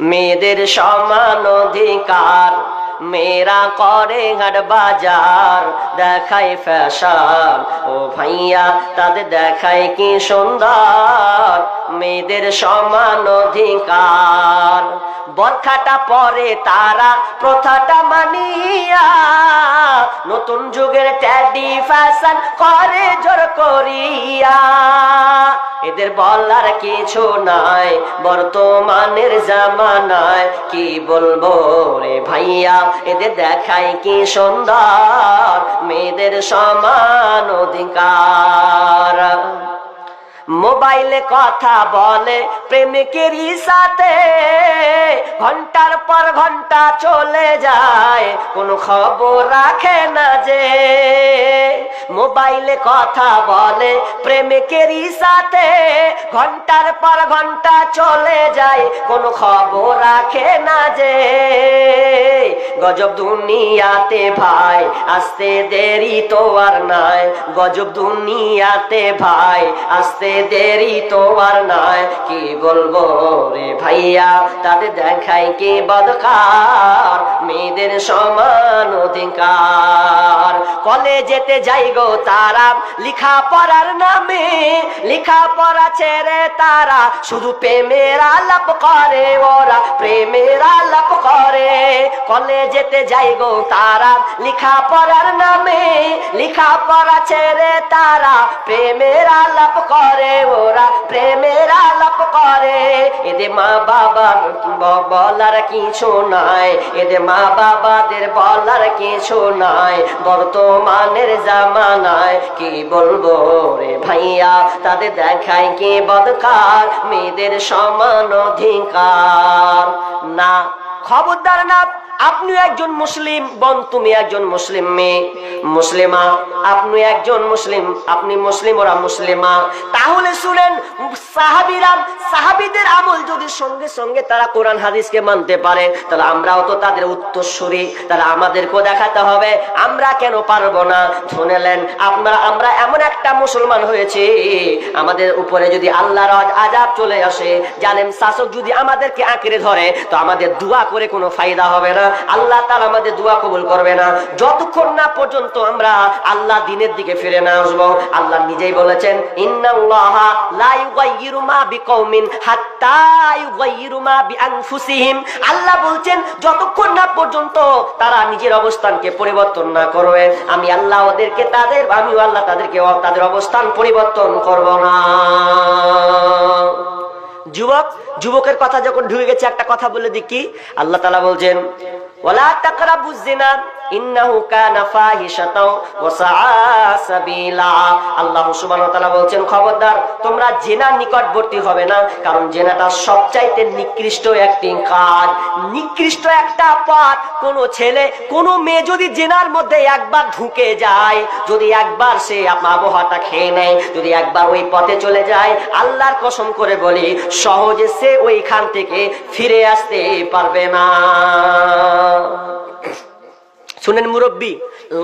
মেয়েদের সমান অধিকার। মেয়েরা করে হাট বাজার, দেখায় ফ্যাশন। ও ভাইয়া, তাদের দেখায় কি সুন্দর। মেয়েদের সমান অধিকার। বরখাটা পরে তারা প্রথাটা মানিয়া নতুন যুগের ট্যাডি ফ্যাশন করে জোর করিয়া। এদের বলার কিছু নাই, বর্তমানের জামানায় কি বলব রে ভাইয়া? এদের দেখায় কি সুন্দর, মেয়েদের সমান অধিকার। মোবাইলে কথা বলে প্রেমিকেরই সাথে। ঘণ্টার পর ঘণ্টা চলে যায়, কোনো খবর রাখে না যে। মোবাইলে কথা বলে প্রেমিকেরই সাথে। ঘণ্টার পর ঘণ্টা চলে যায়, কোনো খবর রাখে না যে। গজব দুনিয়াতে ভাই, আসতে দেরি তো আর নাই। গজব দুনিয়াতে ভাই, আসতে দেরি তো আর নাই কি বলব রে ভাইয়া? তাদের দেখায় কি বদকার? মেয়েদের সমান অধিকার। কলেজেতে যাই গো তারা লিখা পড়ার নামে লিখা পড়া ছেড়ে তারা। শুধু প্রেমের আলাপ করে ওরা, প্রেমের আলাপ করে। কলেজেতে যাই গো তারা লিখা পড়ার নামে লিখা পড়া ছেড়ে তারা, প্রেমের আলাপ করে ওরা প্রেমের আলাপ করে। এদের মা বাবার বলার কিছু নাই। এদের মা বাবাদের বলার কিছু নাই। বর্তমানের জামানায় কি বলব রে ভাইয়া? তাদের দেখায় কি বদকার? মেয়েদের সমান অধিকার। না, খবরদার না আপনি একজন মুসলিম, বোন, তুমি একজন মুসলিম মেয়ে। মুসলিমা, আপনি একজন মুসলিম, আপনি মুসলিম, ওরা মুসলিমা। তাহলে শুনেন সাহাবিরা সাহাবিদের আমল যদি সঙ্গে সঙ্গে তারা কোরআন, হাদিসকে মানতে পারে, তাহলে আমরাও তো তাদের উত্তরসূরি। তাহলে আমাদেরকেও দেখাতে হবে, আমরা কেন পারব না? শুনেলেন আপনারা আমরা এমন একটা মুসলমান হয়েছে, আমাদের উপরে যদি আল্লাহর আজ- আজাব চলে আসে জানেন শাসক যদি আমাদেরকে আঁকড়ে ধরে, তো আমাদের দোয়া করে কোনো ফায়দা হবে না। আল্লাহ তার আমাদের দোয়া কবুল করবে না। যতক্ষণ না পর্যন্ত আমরা আল্লাহ দিনের দিকে ফিরে না আসব, আল্লাহ নিজেই বলেছেন আল্লাহ বলছেন, যতক্ষণ না পর্যন্ত তারা নিজের অবস্থানকে পরিবর্তন না করবে, আমি আল্লাহ ওদেরকে তাদের আমি আল্লাহ তাদেরকে তাদের অবস্থান পরিবর্তন করব না। যুবক, যুবকের কথা যখন ঢুকে গেছে, একটা কথা বলে দিই কি আল্লাহ তালা বলছেন ওলা তাকরাবু জিনা। ইন্নাহু কানা ফাহিশাতাও ওয়া আল্লাহ সুবহানাহু ওয়া তাআলা বলছেন, খবরদার, তোমরা জেনার নিকটবর্তী হবে না, কারণ জেনাটা সবচাইতে নিকৃষ্ট একটি কাজ। নিকৃষ্ট একটা পথ কোন ছেলে, কোন মেয়ে যদি জেনার মধ্যে একবার ঢুকে যায়, যদি একবার সে আবহাওয়াটা খেয়ে নেয়, যদি একবার ওই পথে চলে যায়, আল্লাহর কসম করে বলি, সহজে সে ওইখান থেকে ফিরে আসতে পারবে না। শুনেন মুরব্বী,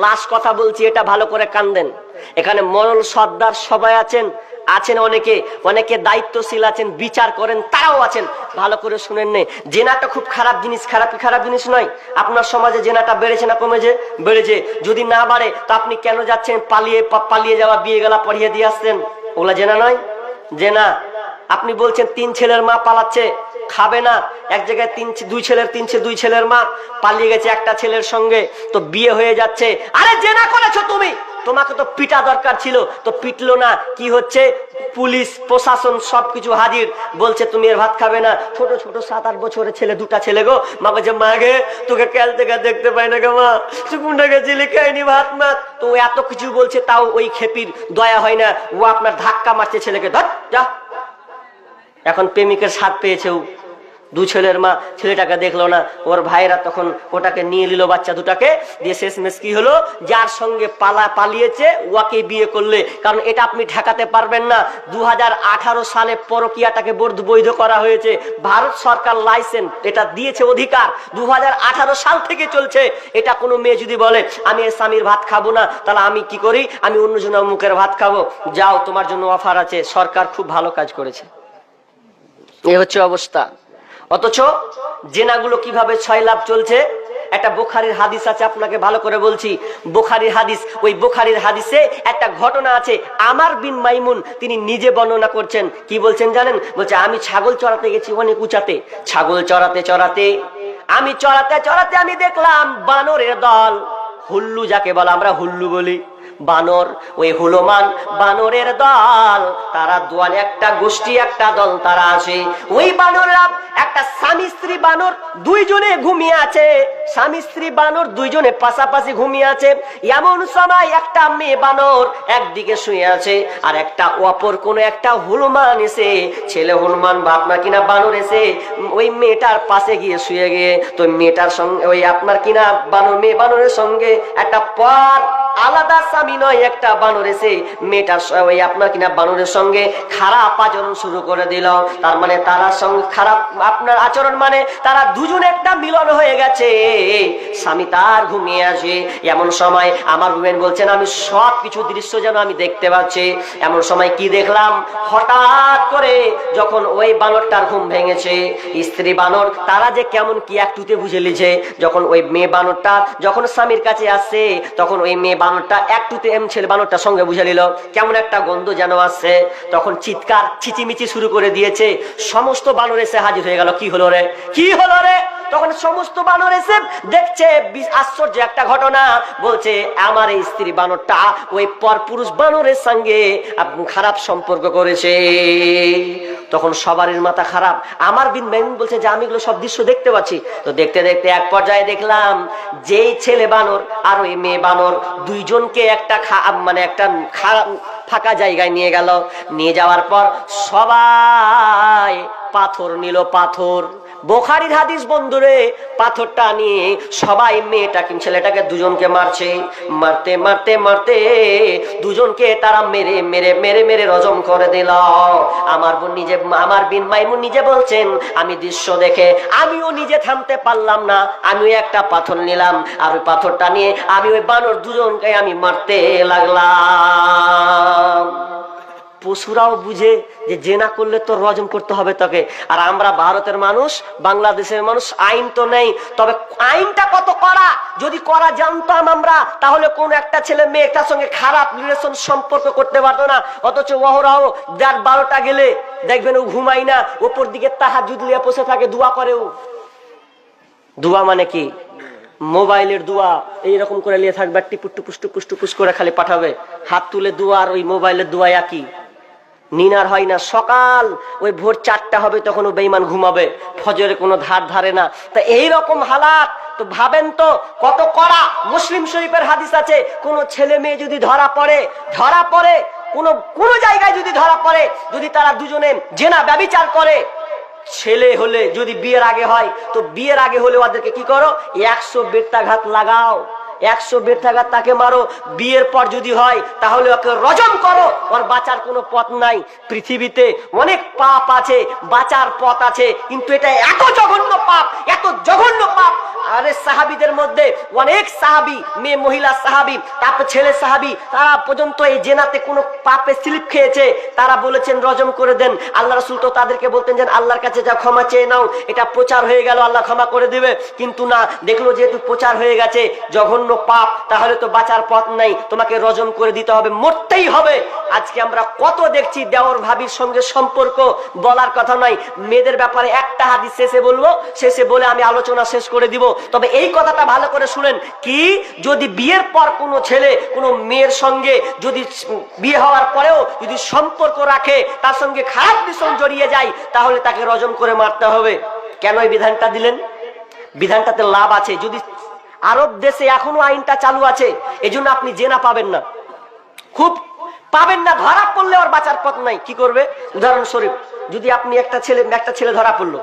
লাশ কথা বলছি, এটা ভালো করে কান্দেন। এখানে মরল সর্দার সবাই আছেন আছেন অনেকে অনেকে দায়িত্বশীল আছেন, বিচার করেন, তারাও আছেন। ভালো করে শুনেন নে, জেনাটা খুব খারাপ জিনিস, খারাপ খারাপ জিনিস নয়। আপনার সমাজে জেনাটা বেড়েছে না কমেছে? বেড়েছে। যদি না বাড়ে, তো আপনি কেন যাচ্ছেন? পালিয়ে পালিয়ে যাওয়া, বিয়ে গেলা পড়িয়ে দিয়ে আসছেন? ওগুলা জেনা নয়? জেনা। আপনি বলছেন, তিন ছেলের মা পালাচ্ছে খাবে না। এক জায়গায় তিন দুই ছেলের, তিন দুই ছেলের মা পালিয়ে গেছে একটা ছেলের সঙ্গে। তো বিয়ে হয়ে যাচ্ছে। আরে জেনা করেছ তুমি? তোমাকে তো পিটা দরকার ছিল। তো পিটলো না। কি হচ্ছে? পুলিশ, প্রশাসন সবকিছু হাজির। বলছে, তুমি এর ভাত খাবে না। ছোট ছোট সাত আট বছরের ছেলে, দুটা ছেলে গো। মা বলছে, মা গে, তোকে কাল থেকে দেখতে পাই না গে মা। তুই কোনটা গেছিলি খাইনি ভাত, মা? তো এত কিছু বলছে, তাও ওই খেপির দয়া হয় না। ও আপনার ধাক্কা মারছে ছেলেকে। ধর, যা। এখন প্রেমিকের স্বাদ পেয়েছে ও। দু ছেলের মা ছেলেটাকে দেখল না, ওর ভাইরা তখন ওটাকে নিয়ে নিল বাচ্চা দুটাকে, দিয়ে শেষমেশ কি হলো? যার সঙ্গে পালা পালিয়েছে ওয়াকে বিয়ে করলে। কারণ এটা আপনি ঠেকাতে পারবেন না। দু হাজার আঠারো সালে পরকিয়াটাকে বৈধ করা হয়েছে। ভারত সরকার লাইসেন্স, এটা দিয়েছে অধিকার। দু হাজার আঠারো সাল থেকে চলছে। এটা কোনো মেয়ে যদি বলে, আমি স্বামীর ভাত খাব না, তাহলে আমি কি করি? আমি অন্যজনের মুখের ভাত খাব। যাও, তোমার জন্য অফার আছে। সরকার খুব ভালো কাজ করেছে। এই হচ্ছে অবস্থা। অথচ জেনাগুলো কীভাবে ছয় লাভ চলছে, একটা বোখারির হাদিস আছে, আপনাকে ভালো করে বলছি। বোখারির হাদিস, ওই বোখারির হাদিসে একটা ঘটনা আছে, আমার বিন মাইমুন, তিনি নিজে বর্ণনা করছেন। কি বলছেন জানেন? বলছে, আমি ছাগল চড়াতে গেছি অনেক উঁচাতে। ছাগল চড়াতে চড়াতে, আমি চড়াতে চড়াতে আমি দেখলাম বানরের দল। হুল্লু যাকে বলা, আমরা হুল্লু বলি। বানর, ওই হুলমান বানরের দল। তারা দোয়ালে একটা গোষ্ঠী, একটা দল তারা আসে ওই বানররা একটা স্বামী স্ত্রী বানর দুইজনে ঘুমিয়ে আছে। স্বামী স্ত্রী বানর দুইজনে পাশাপাশি ঘুমিয়ে আছে। এমন সময় একটা মেয়ে বানর একদিকে শুয়ে আছে আর একটা অপর কোন একটা হনুমান এসে, ছেলে হনুমান বা আপনার কিনা বানর এসে, ওই মেয়েটার পাশে গিয়ে শুয়ে গিয়ে, তো মেয়েটার সঙ্গে, ওই আপনার কিনা বানর, মেয়ে বানরের সঙ্গে একটা পর আলাদা স্বামী নয়, একটা বানর এসে মেয়েটার ওই আপনার কিনা বানরের সঙ্গে খারাপ আচরণ শুরু করে দিল। তার মানে তারা সঙ্গে খারাপ আপনার আচরণ মানে তারা দুজনে একটা মিলন হয়ে গেছে। স্বামী তার ঘুমিয়ে আসে। এমন সময় আমার রুবেন বলছেন, আমি সব কিছু দৃশ্য যেন আমি দেখতে পাচ্ছি। এমন সময় কি দেখলাম? হঠাৎ করে যখন ওই বানরটার ঘুম ভেঙেছে, স্ত্রী বানর তারা যে কেমন কি একটুতে বুঝে লিছে যখন ওই মেয়ে বানরটা, যখন স্বামীর কাছে আসছে, তখন ওই মেয়ে বানরটা একটুতে এম ছেলে বানরটার সঙ্গে বুঝে নিল, কেমন একটা গন্ধ যেন আসছে। তখন চিৎকার, চিচিমিচি শুরু করে দিয়েছে, সমস্ত বানর এসে হাজির হয়ে গেল, কি হলো রে? কি হলো রে? তখন সমস্ত বানর এসে দেখছে আশ্চর্য একটা ঘটনা। বলছে, আমার এই স্ত্রী বানরটা ওই পর পুরুষ বানরের সঙ্গে খারাপ সম্পর্ক করেছে। তখন সবারই মাথা খারাপ। আমার বিন মেমুন বলছে, যে আমি এগুলো সব দৃশ্য দেখতে পাচ্ছি। তো দেখতে দেখতে এক পর্যায়ে দেখলাম, যেই ছেলে বানর আর ওই মেয়ে বানর দুইজনকে একটা মানে একটা ফাঁকা জায়গায় নিয়ে গেল। নিয়ে যাওয়ার পর সবাই পাথর নিল পাথর। বোখারির হাদিস, বন্ধুরে, পাথরটা নিয়ে সবাই মেয়েটা মেয়েটাকে ছেলেটাকে দুজনকে মারছে। মারতে মারতে মারতে দুজনকে তারা মেরে মেরে মেরে মেরে রজম করে দিল। আমার বোন নিজে, আমার বিন মাইমুন নিজে বলছেন, আমি দৃশ্য দেখে আমিও নিজে থামতে পারলাম না। আমিও একটা পাথর নিলাম আর ওই পাথরটা নিয়ে আমি ওই বানর দুজনকে আমি মারতে লাগলাম। পশুরাও বুঝে যে জেনা করলে তো রজম করতে হবে তোকে। আর আমরা ভারতের মানুষ, বাংলাদেশের মানুষ, আইন তো নেই। তবে আইনটা কত করা যদি করা জানতাম আমরা, তাহলে কোন একটা ছেলে মেয়ে মেয়েটার সঙ্গে খারাপ রিলেশন সম্পর্ক করতে পারতো না। অথচ অহরাও যার বারোটা গেলে, দেখবেন ও ঘুমাই না, ওপর দিকে তাহার যদি বসে থাকে, দোয়া করে ও দোয়া মানে কি? মোবাইলের দোয়া, এইরকম করে নিয়ে থাকবে, টিপুস টুপুস টুপুস টুপুস করে খালি পাঠাবে। হাত তুলে দোয়া আর ওই মোবাইলের দোয়া একই। নিনার হয় না। সকাল, ওই ভোর চারটা হবে তখন ও বেইমান ঘুমাবে। ফজরে কোনো ধার ধারে না। তা এই রকম হালাত, তো ভাবেন তো, কত কড়া মুসলিম শরীফের হাদিস আছে, কোন ছেলে মেয়ে যদি ধরা পড়ে ধরা পড়ে, কোন কোন জায়গায় যদি ধরা পড়ে, যদি তারা দুজনে জেনা ব্যবিচার করে, ছেলে হলে যদি বিয়ের আগে হয়, তো বিয়ের আগে হলে ওদেরকে কি করো? একশো বেত্তাঘাত লাগাও। একশো বেত্তাঘাত তাকে মারো, বিয়ের পর যদি হয়, তাহলে ওকে রজম করো। ওর বাঁচার কোনো পথ নাই। পৃথিবীতে অনেক পাপ আছে, বাঁচার পথ আছে, কিন্তু এটা এত জঘন্য পাপ, এত জঘন্য পাপ আরে সাহাবিদের মধ্যে অনেক সাহাবি, মেয়ে, মহিলা সাহাবি, তারপর ছেলে সাহাবি, তারা পর্যন্ত এই জেনাতে কোনো পাপে স্লিপ খেয়েছে। তারা বলেছেন, রজম করে দেন। আল্লাহ রসুল তো তাদেরকে বলতেন যে, আল্লাহর কাছে যা ক্ষমা চেয়ে নাও, এটা প্রচার হয়ে গেল, আল্লাহ ক্ষমা করে দেবে। কিন্তু না, দেখল যেহেতু প্রচার হয়ে গেছে, জঘন্য পাপ, তাহলে তো বাঁচার পথ নাই, তোমাকে রজম করে দিতে হবে, মরতেই হবে। আজকে আমরা কত দেখছি দেওর ভাবির সঙ্গে সম্পর্ক, বলার কথা নয়। মেয়েদের ব্যাপারে একটা হাদিস শেষে বলব শেষে বলে আমি আলোচনা শেষ করে দিব। তবে এই কথাটা ভালো করে শুনেন, কি যদি বিয়ের পর কোনো ছেলে কোনো মেয়ের সঙ্গে যদি বিয়ে হওয়ার পরেও যদি সম্পর্ক রাখে, তার সঙ্গে খারাপ ভীষণ জড়িয়ে যায়, তাহলে তাকে রজম করে মারতে হবে। কেন এই বিধানটা দিলেন? বিধানটাতে লাভ আছে। যদি আরব দেশে এখনও আইনটা চালু আছে, এজন্য আপনি জেনা পাবেন না। খুব পাবেন না, ধরা পড়লে ওর বাঁচার পথ নাই। কি করবে? উদাহরণস্বরূপ যদি আপনি একটা ছেলে একটা ছেলে ধরা পড়ল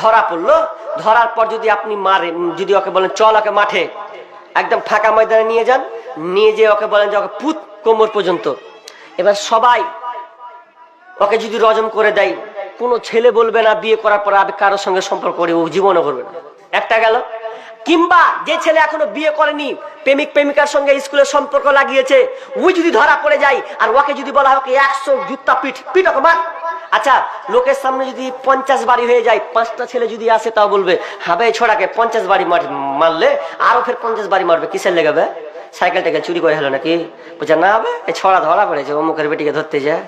ধরা পড়ল, ধরার পর যদি আপনি মারেন যদি ওকে বলেন, চল ওকে মাঠে। একদম ফাঁকা ময়দানে নিয়ে যান, নিয়ে যেয়ে ওকে বলেন যে, ওকে পুত কোমর পর্যন্ত। এবার সবাই ওকে যদি রজম করে দেয়, কোনো ছেলে বলবে না, বিয়ে করার পর আমি কারোর সঙ্গে সম্পর্ক করে ও জীবনও করবে না। একটা গেল। কিংবা যে ছেলে এখনও বিয়ে করেনি, প্রেমিক প্রেমিকার সঙ্গে স্কুলে সম্পর্ক লাগিয়েছে ওই যদি ধরা পড়ে যায় আর ওকে যদি বলা হয় একশো জুত্তা পিঠ পিঠ মার। আচ্ছা লোকের সামনে যদি পঞ্চাশ বাড়ি হয়ে যায়, পাঁচটা ছেলে যদি আসে, তাও বলবে হাবে ছড়াকে পঞ্চাশ বাড়ি মার- মারলে আরও ফের পঞ্চাশ বাড়ি মারবে, কিসের লেগাবে সাইকেল টাইকেল চুরি করে হলো নাকি? বলছে, না হবে এই ছড়া ধরা পড়েছে, অমুকের বেটিকে ধরতে যায়।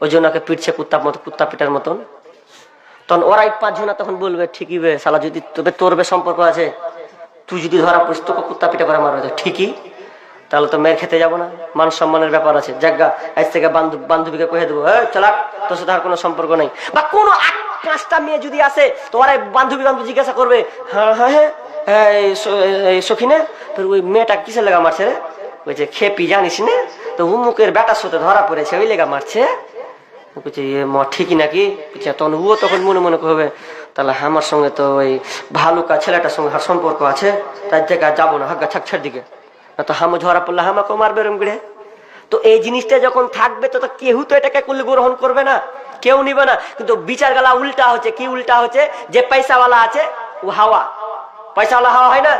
ওই জন্য ওকে পিটছে কুত্তার মতো, কুত্তা পিটার মতন। তখন ওরাই পাঁচজনা তখন বলবে, ঠিকই বে শালা, যদি তবে তোর বে সম্পর্ক আছে, তুই যদি ধরা পড়িস তোকে কুত্তা পিটা করে মারবে, তো ঠিকই। তাহলে তো মেয়ের খেতে যাব না। মান সম্মানের ব্যাপার আছে। জায়গা আজ থেকে বান্ধব বান্ধবীকে কহে দেবো হ্যাঁ চালাক তোর সাথে আর কোনো সম্পর্ক নেই। বা কোনো পাঁচটা মেয়ে যদি আসে, তো ওরা বান্ধবী, বান্ধব জিজ্ঞাসা করবে হ্যাঁ হ্যাঁ হ্যাঁ সখিনে, তোর ওই মেয়েটা কিসের লেগা মারছে রে? বলছে, খেপি, জানিস না? তো উমুকের বেটার সাথে ধরা পড়েছে, ওই লেগা মারছে। বলছে এ ম, ঠিকই নাকি? তখন ও তখন মনে মনে করবে তাহলে আমার সঙ্গে তো ওই ভালো ভালুকা ছেলেটার সঙ্গে সম্পর্ক আছে তার থেকে আর যাব না হাগা ছাকছার দিকে। না তো হামো ধরা পড়লে হামাকেও মারবে রম করে। তো এই জিনিসটা যখন থাকবে, তো তো কেউ তো এটাকে কুল গ্রহণ করবে না, কেউ নিবে না। কিন্তু বিচার গালা উল্টা হচ্ছে, কি উল্টা হচ্ছে, যে পয়সাওয়ালা আছে, ও হাওয়া। পয়সাওয়ালা হাওয়া হয় না?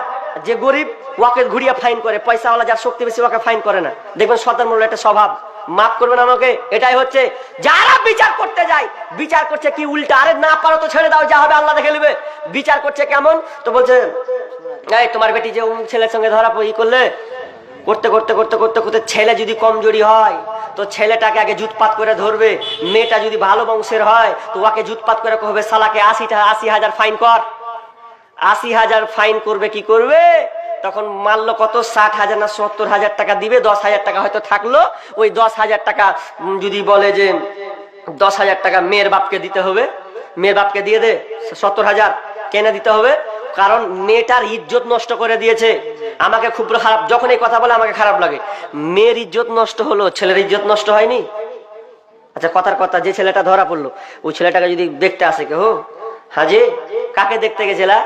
যে গরিব ওকে ঘুরিয়ে ফাইন করে। পয়সাওয়ালা যার শক্তি বেশি ওকে ফাইন করে না। দেখবেন সদর মূল্য একটা স্বভাব। মাফ করবেন আমাকে, এটাই হচ্ছে, যারা বিচার করতে যায়, বিচার করছে কি উল্টা? আরে না পারো তো ছেড়ে দাও, যা হবে আল্লাহ দেখে নেবে। বিচার করছে কেমন? তো বলছে, এই, তোমার বেটি যে ছেলের সঙ্গে ধরা পড়ি করলে, করতে করতে করতে করতে করতে ছেলে যদি কমজোরি হয়, তো ছেলেটাকে আগে জুতপাত করে ধরবে। মেয়েটা যদি ভালো বংশের হয়, তো ওকে জুতপাত করে কহবে সালাকে আশিটা আশি হাজার ফাইন কর। আশি হাজার ফাইন করবে, কি করবে? তখন মারলো কত? ষাট হাজার না সত্তর হাজার টাকা দিবে, দশ হাজার টাকা হয়তো থাকল। ওই দশ হাজার টাকা যদি বলে যে দশ হাজার টাকা মেয়ের বাপকে দিতে হবে, মেয়ের বাপকে দিয়ে দে, সত্তর হাজার কেনে দিতে হবে। কারণ মেয়েটার ইজ্জত নষ্ট করে দিয়েছে। আমাকে খুব খারাপ, যখন এই কথা বলে আমাকে খারাপ লাগে। মেয়ের ইজ্জত নষ্ট হলো, ছেলের ইজ্জত নষ্ট হয়নি? আচ্ছা কথার কথা, যে ছেলেটা ধরা পড়ল, ওই ছেলেটাকে যদি দেখতে আসে কেউ হাজি, কাকে দেখতে গেছিলা?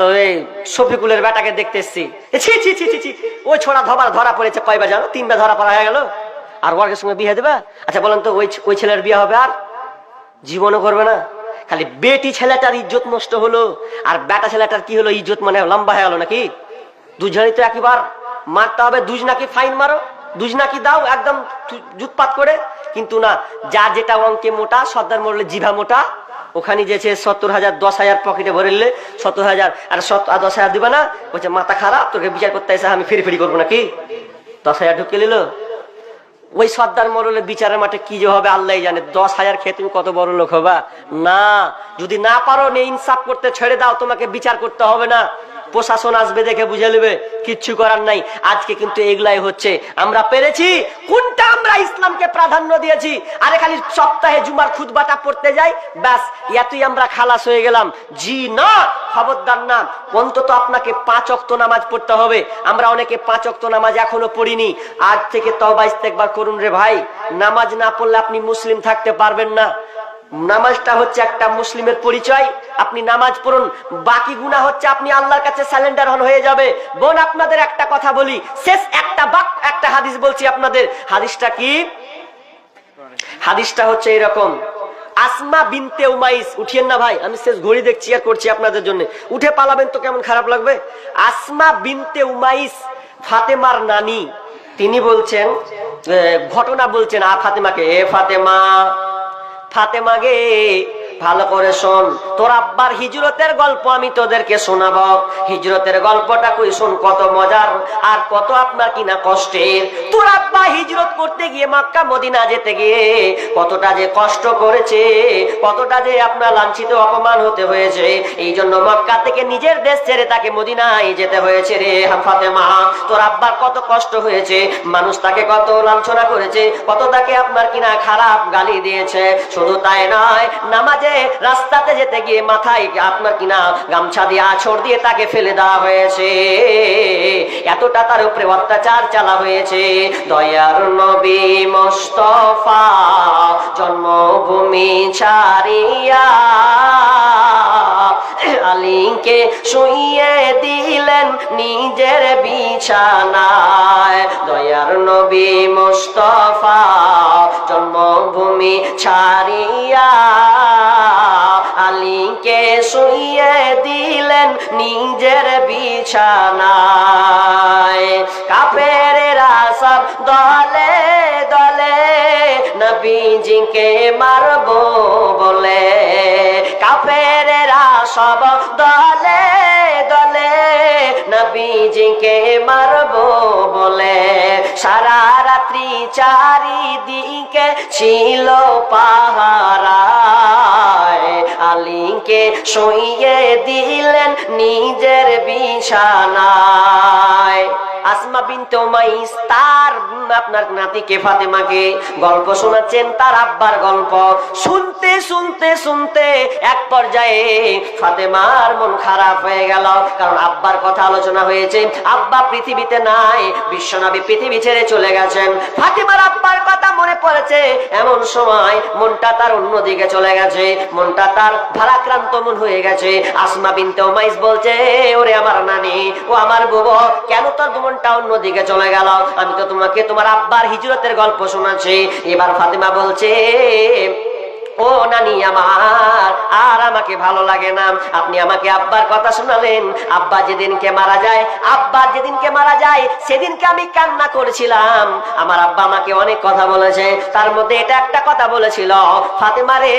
তো এই শফিকুলের বেটাকে দেখতে এসছি। ছি ছি ছি ছি ছি। ওই ছোড়া ধবার ধরা পড়েছে কয়বার জানো তিনবার ধরা পড়া হয়ে গেল। আর ওয়ার্কের সঙ্গে বিয়ে দেবা? আচ্ছা বলেন তো, ওই ওই ছেলের বিয়ে হবে আর? জীবনও করবে না। খালি বেটি ছেলেটার ইজ্জত নষ্ট হলো, আর বেটা ছেলেটার কি হলো? ইজ্জত মানে লম্বা হয়ে গেল নাকি? দুজনই তো একবার মারতে হবে। দুজ নাকি ফাইন মারো, দুজ নাকি দাও, একদম জুতপাত করে। কিন্তু না, যা যেটা অঙ্কে মোটা, সর্দার মরলে জিভা মোটা ওখানে যেছে সত্তর হাজার, দশ হাজার পকেটে ভরিলে সত্তর হাজার। আর সত্তর দশ হাজার দিবে না? বলছে, মাথা খারাপ, তোকে বিচার করতে এসে আমি ফিরি ফিরি করব নাকি? দশ হাজার ঢুকে নিল। ওই সর্দার মরলে বিচারের মাঠে কি যে হবে আল্লাহ জানে। দশ হাজার খেয়ে তুমি কত বড় লোক হবা? না, যদি না পারো, নে ইনসাফ করতে ছেড়ে দাও, তোমাকে বিচার করতে হবে না। প্রশাসন আসবে দেখে বুঝে নেবে, কিচ্ছু করার নাই। আজকে কিন্তু এগুলাই হচ্ছে। আমরা পেরেছি, কোনটা আমরা ইসলামকে প্রাধান্য দিয়েছি? আরে খালি সপ্তাহে জুমার খুদবাটা পড়তে যাই, ব্যাস, এতই আমরা খালাস হয়ে গেলাম। জি না, খবরদার না। অন্তত আপনাকে পাঁচ অক্ত নামাজ পড়তে হবে। আমরা অনেকে পাঁচ অক্ত নামাজ এখনও পড়িনি। আজ থেকে তবা ইস্তেকবার করুন রে ভাই। নামাজ না পড়লে আপনি মুসলিম থাকতে পারবেন না। নামাজটা হচ্ছে একটা মুসলিমের পরিচয়। আপনি নামাজ পড়ুন, বাকি গুণা হচ্ছে আপনি আল্লাহর কাছে স্যালেন্ডার হন হয়ে যাবে। বোন, আপনাদের একটা কথা বলি, শেষ একটা বাক একটা হাদিস বলছি আপনাদের। হাদিসটা কি? হাদিসটা হচ্ছে এরকম, আসমা বিনতে উমাইস। উঠিয়েন না ভাই, আমি শেষ ঘড়ি দেখছি আর করছি আপনাদের জন্য। উঠে পালাবেন তো কেমন খারাপ লাগবে? আসমা বিনতে উমাইস, ফাতেমার নানি। তিনি বলছেন ঘটনা বলছেন আ ফাতেমাকে, এ ফাতেমা ফাতেমা গে ভালো করে শোন। তোর আব্বার হিজরতের গল্প আমি তোদেরকে শোনাবো। হিজরতের গল্পটা কই শোন, কত মজার আর কত আপনার কিনা কষ্টের। তোর আব্বা হিজরত করতে গিয়ে মক্কা, মদিনা যেতে গিয়ে কতটা যে কষ্ট করেছে, কতটা যে আপনার লাঞ্ছিত, অপমান হতে হয়েছে। এই জন্য মক্কা থেকে নিজের দেশ ছেড়ে তাকে মদিনায় যেতে হয়েছে রে ফাতেমা। তোর আব্বার কত কষ্ট হয়েছে, মানুষ তাকে কত লাঞ্ছনা করেছে, কত তাকে আপনার কিনা খারাপ গালি দিয়েছে। শুধু তাই নয়, নামাজে রাস্তাতে যেতে গিয়ে মাথায় আপনার কিনা গামছা দিয়ে আছড় দিয়ে তাকে ফেলে দেওয়া হয়েছে। এতটা তার উপরে অত্যাচার চালা হয়েছে। দয়ার নবী মোস্তফা জন্মভূমি ছাড়িয়া আলীকে শুইয়ে দিলেন নিজের বিছানায়। দয়ার নবী মোস্তফা জন্মভূমি ছাড়িয়া আলীকে শুইয়ে দিলেন নিজের বিছানায়। কাপের সব দলে দলে নবীজিকে মারব বলে। কাফেরেরা সব দলে দলে নবীজিকে মারব বলে। সারা রাত্রি চারিদিকে ছিল পাহারায় আলীকে শুইয়ে দিলেন নিজের বিছানায়। আসমা বিনতে উমাইস, তার আপনার নাতিকে ফাতেমাকে গল্প শোনাচ্ছেন, তার আব্বার গল্প। শুনতে শুনতে শুনতে এক পর্যায়ে ফাতেমার মন খারাপ হয়ে গেল, কারণ আব্বার কথা আলোচনা হয়েছে। আব্বা পৃথিবীতে নাই, বিশ্বনবী পৃথিবী ছেড়ে চলে গেছেন। ফাতেমার আব্বার কথা মনে পড়েছে, এমন সময় মনটা তার অন্যদিকে চলে গেছে, মনটা তার ভারাক্রান্ত মন হয়ে গেছে। আসমা বিনতে উমাইস বলছে, ওরে আমার নানি, ও আমার বুবো কেন তোর মনটা অন্যদিকে চলে গেল। আমি তো তোমাকে তোমার আব্বার হিজরতের গল্প শোনাচ্ছি। এবার ফাতেমা বলছে নানি আমার, আর আমাকে ভালো লাগে না। আপনি আমাকে আব্বার কথা শোনালেন। আব্বা যেদিনকে মারা যায়, আব্বা যেদিনকে মারা যায়, সেদিনকে আমি কান্না করেছিলাম। আমার আব্বা আমাকে অনেক কথা বলেছে। তার মধ্যে এটা একটা কথা বলেছিল, ফাতেমা রে,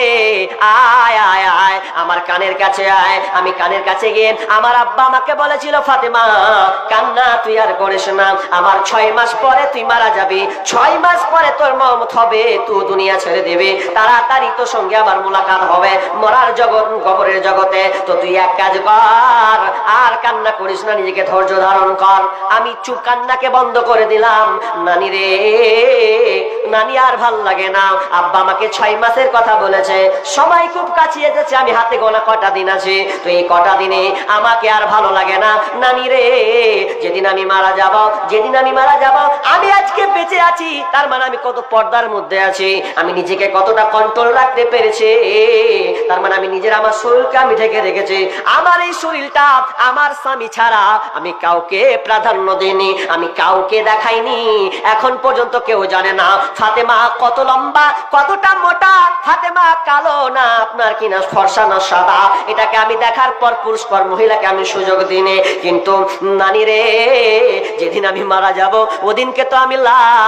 আয় আয় আয়, আমার কানের কাছে আয়। আমি কানের কাছে গিয়ে আমার আব্বা আমাকে বলেছিল, ফাতেমা, কান্না তুই আর করিস না। আমার ছয় মাস পরে তুই মারা যাবি। ছয় মাস পরে তোর মমত হবে তুই দুনিয়া ছেড়ে দেবে। তাড়াতাড়ি তোর সঙ্গে আমার মোলাকাত হবে। মরার জগৎ, কবরের জগতে। তো তুই এক কাজ কর, আর কান্না করিস না, নিজেকে ধৈর্য ধারণ কর। আমি চুপ কান্নাকে বন্ধ করে দিলাম। নানি রে, নানি আর ভালো লাগে না। আব্বা আমাকে ছয় মাসের কথা বলেছে। সবাই খুব কাছে এসেছে, আমি হাতে গোনা কটা দিন আছে। তো এই কটা দিনে আমাকে আর ভালো লাগে না। নানি রে, যেদিন আমি মারা যাব, যেদিন আমি মারা যাব, আমি আজকে আছি, তার মানে আমি কত পর্দার মধ্যে আছি, আমি নিজেকে কতটা কন্ট্রোল রাখতে পেরেছি, তার মানে আমি নিজের আমার শরীরকে আমি ঢেকে রেখেছি। আমার এই শরীরটা আমার স্বামী ছাড়া আমি কাউকে প্রাধান্য দিইনি, আমি কাউকে দেখাইনি, এখন পর্যন্ত কেউ জানে না। ফাতেমা কত লম্বা, কতটা মোটা, ফাতেমা কালো না আপনার কিনা ফর্সা না সাদা। এটাকে আমি দেখার পর পুরুষ পর মহিলাকে আমি সুযোগ দিনে কিন্তু নানি রে, যেদিন আমি মারা যাব, ওদিনকে তো আমি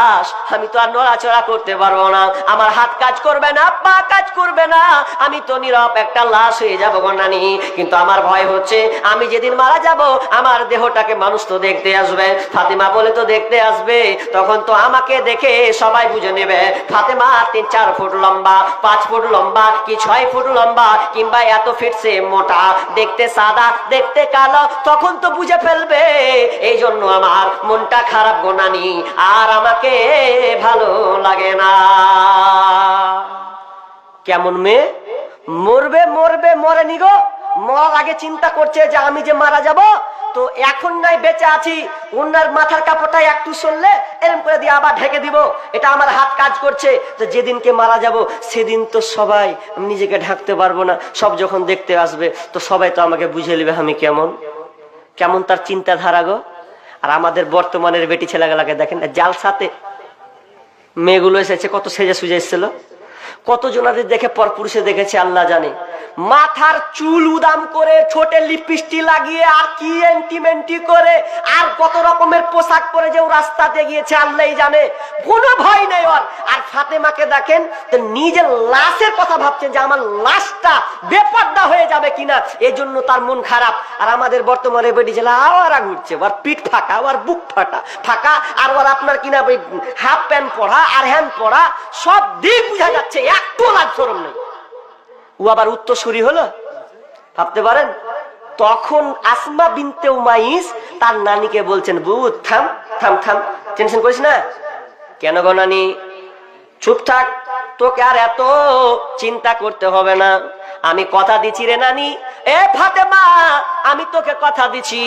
লাশ আমি তো আর নড়াচড়া করতে পারব না। আমার হাত কাজ করবে না, পা কাজ করবে না। আমি তো নীরব একটা লাশ হয়ে যাব গো নানি কিন্তু আমার ভয় হচ্ছে, আমি যেদিন মারা যাব, আমার দেহটাকে মানুষ তো দেখতে আসবে। ফাতেমা বলে তো দেখতে আসবে, তখন তো আমাকে দেখে সবাই বুঝে নেবে। ফাতেমা তিন চার ফুট লম্বা, পাঁচ ফুট লম্বা, কি ছয় ফুট লম্বা, কিংবা এত ফিট সে মোটা। দেখতে সাদা, দেখতে কালো, তখন তো বুঝে ফেলবে এই জন্য আমার মনটা খারাপ গোনানি আর আমাকে ভালো লাগে না। কেমন মেয়ে? মরবে মরবে, মরেনি গো। মরার আগে চিন্তা করছে যে আমি যে মারা যাব, তো এখন নাই বেঁচে আছি। ওনার মাথার কাপড়টা একটু সরলে এরম করে দিয়ে আবার ঢেকে দিব। এটা আমার হাত কাজ করছে। তো যেদিনকে মারা যাব, সেদিন তো সবাই নিজেকে ঢাকতে পারব না। সব যখন দেখতে আসবে, তো সবাই তো আমাকে বুঝে নেবে আমি কেমন। কেমন তার চিন্তাধারা গো? আর আমাদের বর্তমানের বেটি ছেলেগুলাকে দেখেন না, জালসাতে মেয়েগুলো এসেছে কত সেজে সুজে এসেছিল। কত জনাদের দেখে পরপুরুষে দেখেছে, আল্লাহ জানে। মাথার চুল উদাম করে ছোটে লিপস্টি লাগিয়ে, আর কি এন্টিমেন্টি করে, আর কত রকমের পোশাক পরে যে রাস্তাতে গিয়েছে আল্লাহ জানে। কোনো ভয় নেই ওর। আর ফাতেমাকে দেখেন, তো নিজের লাশের কথা ভাবছেন যে আমার লাশটা বেপর্দা হয়ে যাবে কিনা এই জন্য তার মন খারাপ। আর আমাদের বর্তমানে বেটি ছেলে আওয়ারা ঘুরছে, ওর পিঠ ফাঁকা, ওর বুক ফাটা, ফাঁকা, আর ওর আপনার কিনা হাফ প্যান্ট পরা, আর হ্যান্ড পরা, সব দিক বোঝা যাচ্ছে। একটু লাজ সরম নেই। ও আবার উত্তরসূরি হলো? ভাবতে পারেন? তখন আসমা বিনতে উমাইস তার নানিকে বলছেন বুধ থাম থাম থাম, টেনশন করিস না। কেন গো নানি? চুপ থাক, তোকে আর এত চিন্তা করতে হবে না। আমি কথা দিচ্ছি রে নানি। এ ফাতেমা, আমি তোকে কথা দিচ্ছি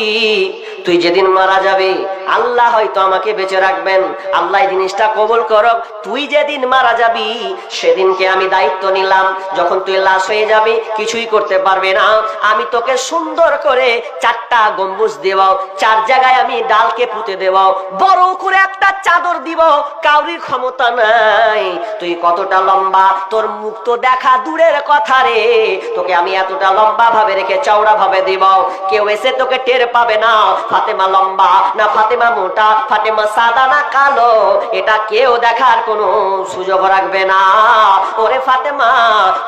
তুই যেদিন মারা যাবে, আল্লাহ হয়তো আমাকে বেঁচে রাখবেন। আল্লাহ জিনিসটা কবুল করক। তুই যেদিন মারা যাবি, সেদিনকে আমি দায়িত্ব নিলাম। যখন তুই লাশ হয়ে যাবি, কিছুই করতে পারবে না। আমি তোকে সুন্দর করে চারটা গম্বুজ দেওয়াও চার জায়গায় আমি ডালকে পুঁতে দেওয়াও বড় করে একটা চাদর দিব কাউরির ক্ষমতা নাই। তুই কতটা লম্বা, তোর মুখ তো দেখা দূরের কথা রে। তোকে আমি এতটা লম্বা ভাবে রেখে চওড়া ভাবে দিব। কেউ এসে তোকে টের পাবে না, ফাতেমা লম্বা না ফাতেমা মোটা, ফাতেমা সাদা না কালো। এটা কেউ দেখার কোনো সুযোগ রাখবে না। ওরে ফাতেমা,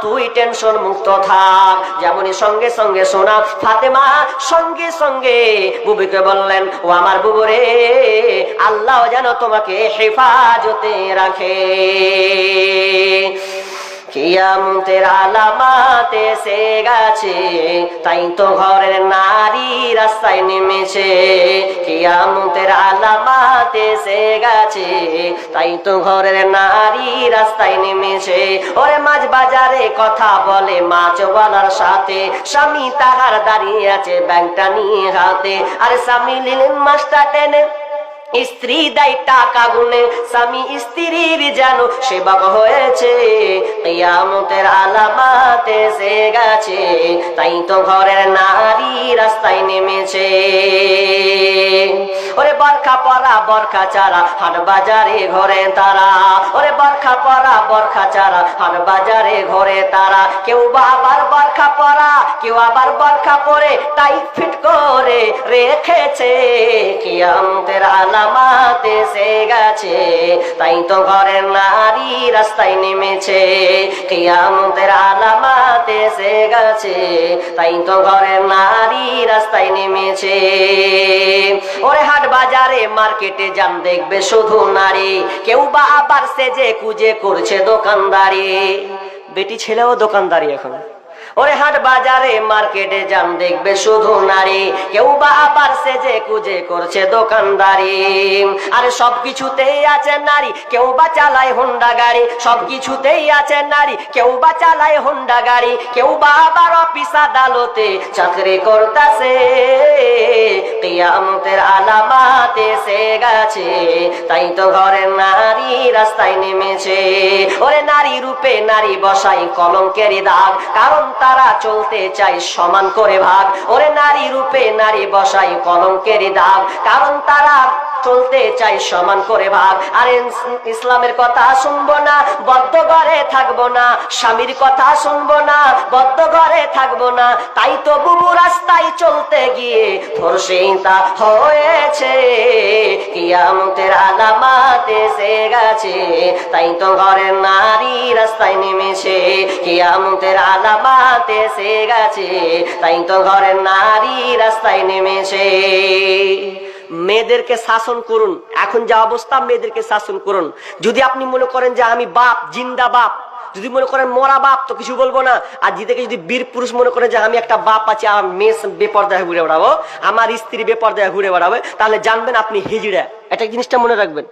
তুই টেনশন মুক্ত থাক। যেমনই সঙ্গে সঙ্গে শোনা, ফাতেমা সঙ্গে সঙ্গে বুবিকে বললেন, ও আমার বুবুরে আল্লাহ যেন তোমাকে হেফাজতে রাখে। কিয়ামতের আলামাত এসে গেছে। তাই তো ঘরের নারী রাস্তায় নেমেছে। কিয়ামতের আলামাত এসে গেছে। তাই তো ঘরের নারী রাস্তায় নেমেছে। ওরে মাছ বাজারে কথা বলে মাছওয়ালার সাথে। স্বামী তাহার দাঁড়িয়ে আছে ব্যাংকটা নিয়ে হাতে। আরে স্বামী নিলেন মাছটা টেনে স্ত্রী দেয় টাকা গুনে, স্বামী স্ত্রীর যেন সেবক হয়েছে। কিয়ামতের আলামাত এসে গেছে, তাই তো ঘরের নারী রাস্তায় নেমেছে। ওরে বরখা পরা, বরখা চারা, হাট বাজারে ঘরে তারা। ওরে বরখা পরা, বরখা চারা, হাট বাজারে ঘরে তারা। কেউ বা আবার বরখা পরা, কেউ আবার বরখা পরে টাইট ফিট করে রেখেছে। কিয়ামতের আলামাত এসে গেছে তাই তো ঘরের নারী রাস্তায় নেমেছে। কিয়ামতের আলামাত এসে গেছে তাই তো ঘরের নারী রাস্তায় নেমেছে। ওরে হাট বাজারে, মার্কেটে যান, দেখবে শুধু নারী। কেউ বা আবার সেজে কুজে করছে দোকানদারি। বেটি ছেলেও দোকানদারি এখন। ওরে হাট বাজারে, মার্কেটে যান, দেখবে শুধু নারী। কেউ বা আবার সেজে কুজে করছে দোকানদারি। আরে সব কিছুতেই আছে নারী, কেউ বা চালায় হোন্ডা গাড়ি। সব কিছুতেই আছে নারী, কেউ বা চালায় হোন্ডা গাড়ি। কেউ বা আবার অফিস আদালতে চাকরি করতেছে। কিয়ামতের আলামাত এসে গেছে, তাই তো ঘরের নারী রাস্তায় নেমেছে। ওরে নারী রূপে নারী বসাই কলঙ্কের দাগ, কারণ তারা চলতে চাই সমান করে ভাগ। ওরে নারী রূপে নারী বসাই কলঙ্কের দাগ। কারণ তারা চলতে চাই সমান করে ভাগ। আর ইসলামের কথা শুনব না, বদ্ধ ঘরে থাকব না, স্বামীর কথা শুনব না, বদ্ধ ঘরে থাকব না। তাই তো বুবু রাস্তায় চলতে গিয়ে ধর্ষিতা হয়েছে। কিয়ামতের আলামাত এসে গেছে। তাই তো ঘরের নারী রাস্তায় নেমেছে। কিয়ামতের আলামাত এসে গেছে। তাই তো ঘরের নারী রাস্তায় নেমেছে। মেয়েদেরকে শাসন করুন। এখন যা অবস্থা, মেয়েদেরকে শাসন করুন। যদি আপনি মনে করেন যে আমি বাপ, জিন্দা বাপ, যদি মনে করেন মরা বাপ, তো কিছু বলব না। আর যেদিকে যদি বীর পুরুষ মনে করেন যে আমি একটা বাপ আছে, আমার মেয়ে বেপর্দায় ঘুরে বেড়াবো, আমার স্ত্রী বেপর্দায় ঘুরে বেড়াবে, তাহলে জানবেন আপনি হিজড়া। এটা জিনিসটা মনে রাখবেন।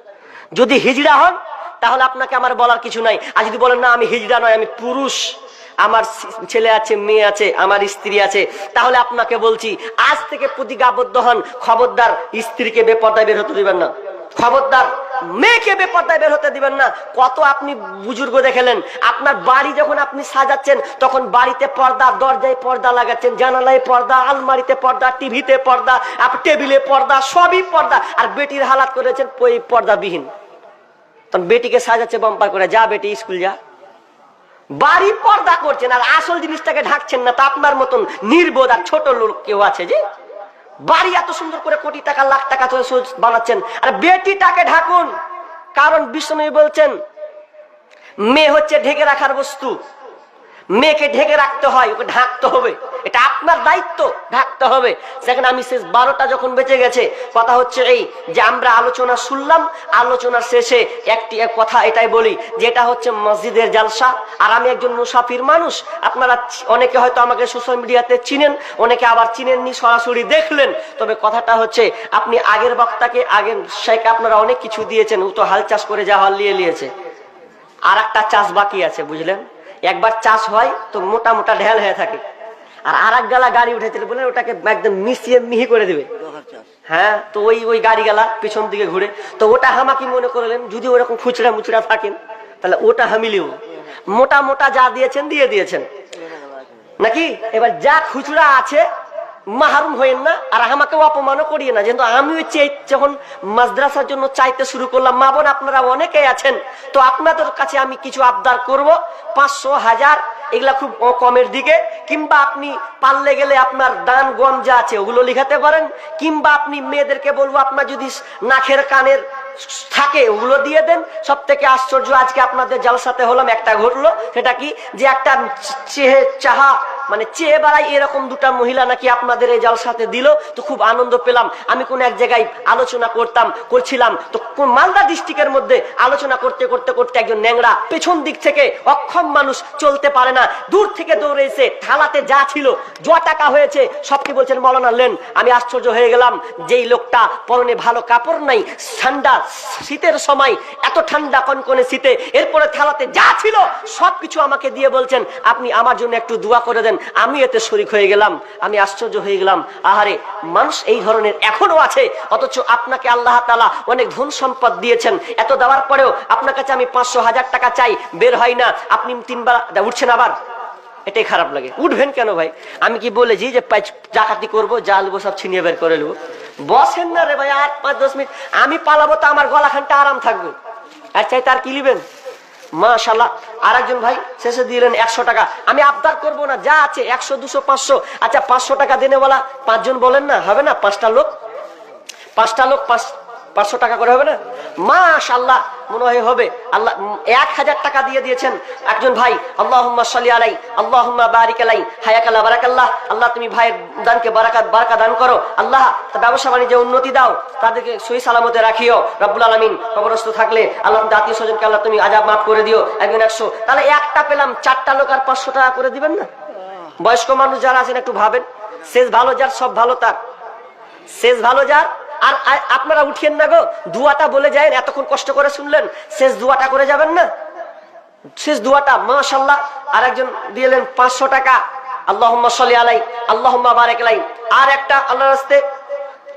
যদি হিজড়া হন, তাহলে আপনাকে আমার বলার কিছু নাই। আর যদি বলেন, না, আমি হিজড়া নয়, আমি পুরুষ। আমার ছেলে আছে, মেয়ে আছে, আমার স্ত্রী আছে। তাহলে আপনাকে বলছি, আজ থেকে প্রতিজ্ঞাবদ্ধ হন, খবরদার স্ত্রীকে বেপর্দায় বের হতে দিবেন না। খবরদার মেয়েকে বেপর্দায় বের হতে দিবেন না। কত আপনি বুজুর্গ দেখেলেন, আপনার বাড়ি যখন আপনি সাজাচ্ছেন, তখন বাড়িতে পর্দা, দরজায় পর্দা লাগাচ্ছেন, জানালায় পর্দা, আলমারিতে পর্দা, টিভিতে পর্দা টেবিলে পর্দা, সবই পর্দা। আর বেটির হালাত করেছেন পর্দাবিহীন। তখন বেটিকে সাজাচ্ছে, বাম্পার করে, যা বেটি, স্কুল যা। বাড়ি পর্দা করছেন আর আসল জিনিসটাকে ঢাকছেন না, তা আপনার মতন নির্বোধ আর ছোট লোক কেউ আছে যে? বাড়ি এত সুন্দর করে কোটি টাকা, লাখ টাকা বানাচ্ছেন। আর বেটিটাকে ঢাকুন, কারণ বিষ্ণু বলছেন, মেয়ে হচ্ছে ঢেকে রাখার বস্তু। মেয়েকে ঢেকে রাখতে হয়, ওকে ঢাকতে হবে। এটা আপনার দায়িত্ব, ঢাকতে হবে। সেখানে আমি শেষ বারোটা যখন বেঁচে গেছে, কথা হচ্ছে এই যে আমরা আলোচনা শুনলাম আলোচনার শেষে একটি এক কথা এটাই বলি যে এটা হচ্ছে মসজিদের জালসা। আর আমি একজন মুসাফির মানুষ, আপনারা অনেকে হয়তো আমাকে সোশ্যাল মিডিয়াতে চিনেন, অনেকে আবার চিনেননি, সরাসরি দেখলেন। তবে কথাটা হচ্ছে, আপনি আগের বক্তাকে, আগের শেখ আপনারা অনেক কিছু দিয়েছেন, ও তো হাল চাষ করে যা হাল নিয়ে নিয়েছে। আর একটা চাষ বাকি আছে, বুঝলেন? একবার চাষ হয় তো মোটা মোটা ঢেল হয়ে থাকে। আর আর এক গালা গাড়ি উঠেছিল বলে ওটাকে একদম মিশিয়ে মিহি করে দেবে। হ্যাঁ তো ওই ওই গাড়ি গেলা পিছন দিকে ঘুরে। তো ওটা হামাকি মনে করলেন যদি ওরকম খুচরা মুচরা থাকেন তাহলে ওটা হামিলিও। মোটা মোটা যা দিয়েছেন দিয়ে দিয়েছেন। নাকি? এবার যা খুচরা আছে মাহরুম হইন না, আর আমাকে অপমানও করিয়ে না। যেহেতু আমি যখন মাদ্রাসার জন্য চাইতে শুরু করলাম, মা বোন আপনারা অনেকে আছেন, তো আপনাদের কাছে আমি কিছু আবদার করব। পাঁচশো হাজার, এগুলা খুব কমের দিকে। কিংবা আপনি পারলে গেলে আপনার দান গম যা আছে, ওগুলো লিখাতে পারেন। কিংবা আপনি মেয়েদেরকে বলব, আপনার যদি নাখের কানের থাকে, ওগুলো দিয়ে দেন। সব থেকে আশ্চর্য, আজকে আপনাদের জালসাতে হলাম, একটা ঘটলো। সেটা কি? যে একটা চেহে, চাহা মানে চেয়ে বেড়াই এরকম দুটা মহিলা নাকি আপনাদের এই জালসাতে দিল, তো খুব আনন্দ পেলাম। আমি কোন এক জায়গায় আলোচনা করতাম, করছিলাম। তো মালদা ডিস্ট্রিক্টের মধ্যে আলোচনা করতে করতে করতে একজন ন্যাংরা পেছন দিক থেকে অক্ষম মানুষ চলতে পারে না। দূর থেকে দৌড়ে এসে থালাতে যা ছিল জ টাকা হয়েছে সবটি বলছেন মৌলানা লেন? আমি আশ্চর্য হয়ে গেলাম যেই লোকটা পরনে ভালো কাপড় নাই ঠান্ডা শীতের সময় এত ঠান্ডা কনকনে শীতে, এরপরে থালাতে যা ছিল, সবকিছু আমাকে দিয়ে বলছেন, আপনি আমার জন্য একটু দোয়া করে দেন, আমি এতে শরিক হয়ে গেলাম, আমি আশ্চর্য হয়ে গেলাম। আহারে, মানুষ এই ধরনের এখনও আছে, অথচ আপনাকে আল্লাহ তালা অনেক ধন সম্পদ দিয়েছেন। এত দেওয়ার পরেও আপনার কাছে আমি পাঁচশো হাজার টাকা চাই, বের হয় না, আপনি তিনবার, উঠছেন আবার? এটাই খারাপ লাগে। উঠবেন কেন ভাই? আমি কি বলেছি যে ডাকাতি করব জালবো সব ছিনিয়ে বের করে নেব? বসেন না রে ভাই আট পাঁচ, দশ মিনিট। আমি পালাবো তো আমার গলাখানটা আরাম থাকবে। আর চাই তার কি নিবেন? মাশাল্লাহ আর একজন ভাই শেষে দিলেন একশো টাকা। আমি আবদার করব না, যা আছে, একশো, দুশো, পাঁচশো। আচ্ছা পাঁচশো টাকা দেনেওয়ালা পাঁচজন বলেন না, হবে না? পাঁচটা লোক? পাঁচটা লোক, পাঁচ পাঁচশো টাকা করে হবে না? মাশাল্লাহ মনে হয় হবে। আল্লাহ এক হাজার টাকা দিয়ে দিয়েছেন। একজন ভাই আল্লাহ সাল্লি আলাই আল্লাহ বারিক আলাই বারাকাল্লাহ। আল্লাহ, তুমি ভাইয়ের দানকে বারাকাত, বারাকা দান করো। আল্লাহ ব্যবসা বাণিজ্যে উন্নতি দাও। তাদেরকে সই সালামতে রাখিও। রব্বুল আলমিন কবরস্থ থাকলে আল্লাহ আত্মীয় স্বজনকে আল্লাহ তুমি আজাব মাফ করে দিও। একজন একশো, তাহলে একটা পেলাম, চারটা লোক আর পাঁচশো টাকা করে দিবেন না? বয়স্ক মানুষ যারা আছেন একটু ভাবেন। শেষ ভালো যার, সব ভালো তার। শেষ ভালো যার আর আপনারা উঠিয়েন না গো। দুয়াটা বলে যায় এতক্ষণ কষ্ট করে শুনলেন, শেষ দুয়াটা করে যাবেন না? শেষ দুয়াটা মাশাল্লাহ আর একজন দিয়েলেন পাঁচশো টাকা। আল্লাহ সাল্লি আলাই আল্লাহ বারেক লাই আর একটা আল্লাহ রাস্তে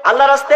আল্লাহ রাস্তে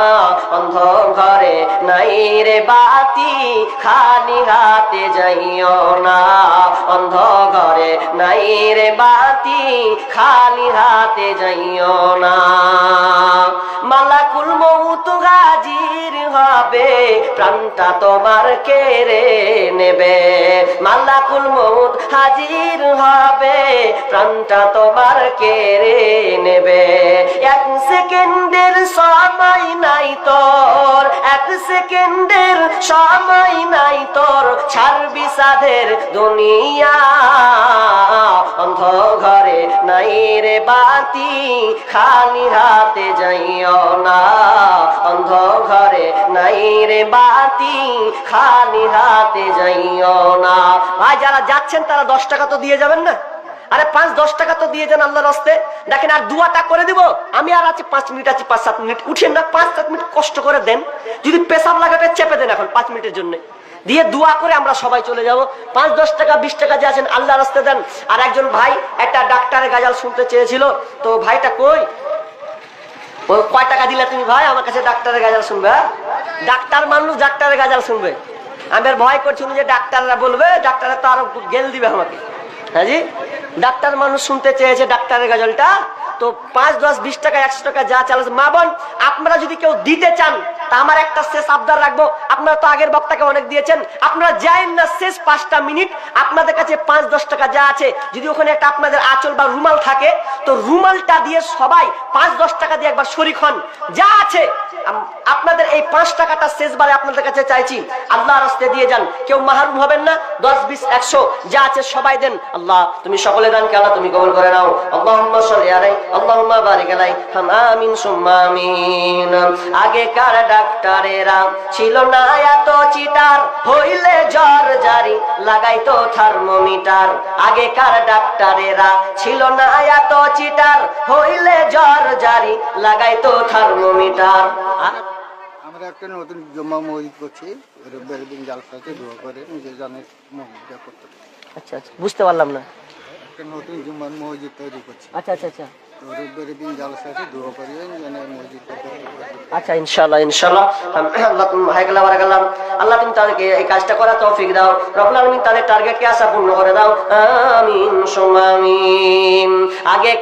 অন্ধ ঘরে নাই রে বাতি, খালি হাতে যাইও না। অন্ধ ঘরে নাই রে বাতি, খালি হাতে যাইও না। মালাকুল মৌত গাজির হবে, প্রাণটা তোমার কেড়ে নেবে। মালাকুল মৌত হাজির হবে, প্রাণটা তোমার কেড়ে নেবে। এক সেকেন্ডের সময় নাই তোর এক সেকেন্ডের সময় নাই তোর ছাড়বি সাধের দুনিয়া। অন্ধ ঘরে নাই রে বাতি, খালি হাতে যাইও না। অন্ধ ঘরে নাই রে বাতি, খালি হাতে যাইও না। ভাই, যারা যাচ্ছেন তারা দশ টাকা তো দিয়ে যাবেন না? আরে পাঁচ, দশ টাকা তো দিয়ে যান আল্লাহর রাস্তে। দেখেন, আর দুয়াটা করে দিব, আমি আর আছি পাঁচ মিনিট, আছি পাঁচ, সাত মিনিট। উঠেন না, পাঁচ, সাত মিনিট কষ্ট করে দেন। যদি পেশাব লাগাতে চেপে দেন এখন পাঁচ মিনিটের জন্য। দিয়ে দোয়া করে আমরা সবাই চলে যাব। পাঁচ, দশ টাকা, বিশ টাকা যে আছেন আল্লাহ রাস্তে দেন। আর একজন ভাই, একটা ডাক্তারের গাজাল শুনতে চেয়েছিল। তো ভাইটা কই? কয় টাকা দিলে তুমি ভাই? আমার কাছে ডাক্তারের গাজাল শুনবে হ্যাঁ? ডাক্তার মানুষ ডাক্তারের গাজাল শুনবে। আমি আর ভয় করছি যে ডাক্তাররা বলবে, ডাক্তাররা তো আরও গেল দিবে আমাকে। হ্যাঁ জি? ডাক্তার মানুষ শুনতে চেয়েছে ডাক্তারের গাজলটা। তো পাঁচ, দশ, বিশ টাকা, একশো টাকা যা চালাচ্ছে মা বোন, আপনারা যদি কেউ দিতে চান, তা আমার একটা শেষ আবদার রাখব। আপনারা তো আগের বক্তাকে অনেক দিয়েছেন। আপনারা যাইন না শেষ পাঁচটা মিনিট, আপনাদের কাছে পাঁচ, দশ টাকা যা আছে, যদি ওখানে একটা আপনাদের আঁচল বা রুমাল থাকে, তো রুমালটা দিয়ে সবাই পাঁচ, দশ টাকা দিয়ে একবার শরিক হন। যা আছে আপনাদের এই পাঁচ টাকাটা শেষবারে আপনাদের কাছে চাইছি। আল্লাহ রাস্তে দিয়ে যান। কেউ মাহরুম হবেন না। দশ বিশ একশো যা আছে সবাই দেন। আল্লাহ, তুমি সকলে দান কে আল্লাহ তুমি কবল করে নাও। আগেকার ডাক্তারেরা ছিল না এত চিটার। হইলে জ্বর জারি, লাগাইতো থার্মোমিটার। আগেকার ডাক্তারেরা ছিল না এত চিটার। হইলে জ্বর জারি, লাগাইতো থার্মোমিটার। আমরা একটা নতুন জমা মসজিদ করছি বেরদিন জালসাতে দোয়া করে নিজের জানের মসজিদটা করতে আচ্ছা আচ্ছা বুঝতে পারলাম না। একটা নতুন মসজিদ তৈরি করছি। আচ্ছা আচ্ছা আচ্ছা। আচ্ছা ইনশাআল্লাহ ইনশাআল্লাহ। আল্লাহ তুমি আল্লাহ তুমি তাদেরকে এই কাজটা করা তৌফিক দাও। রব্বুল আলামিন তাদের টার্গেটকে আশা পূর্ণ করে দাও। আমিন। আগে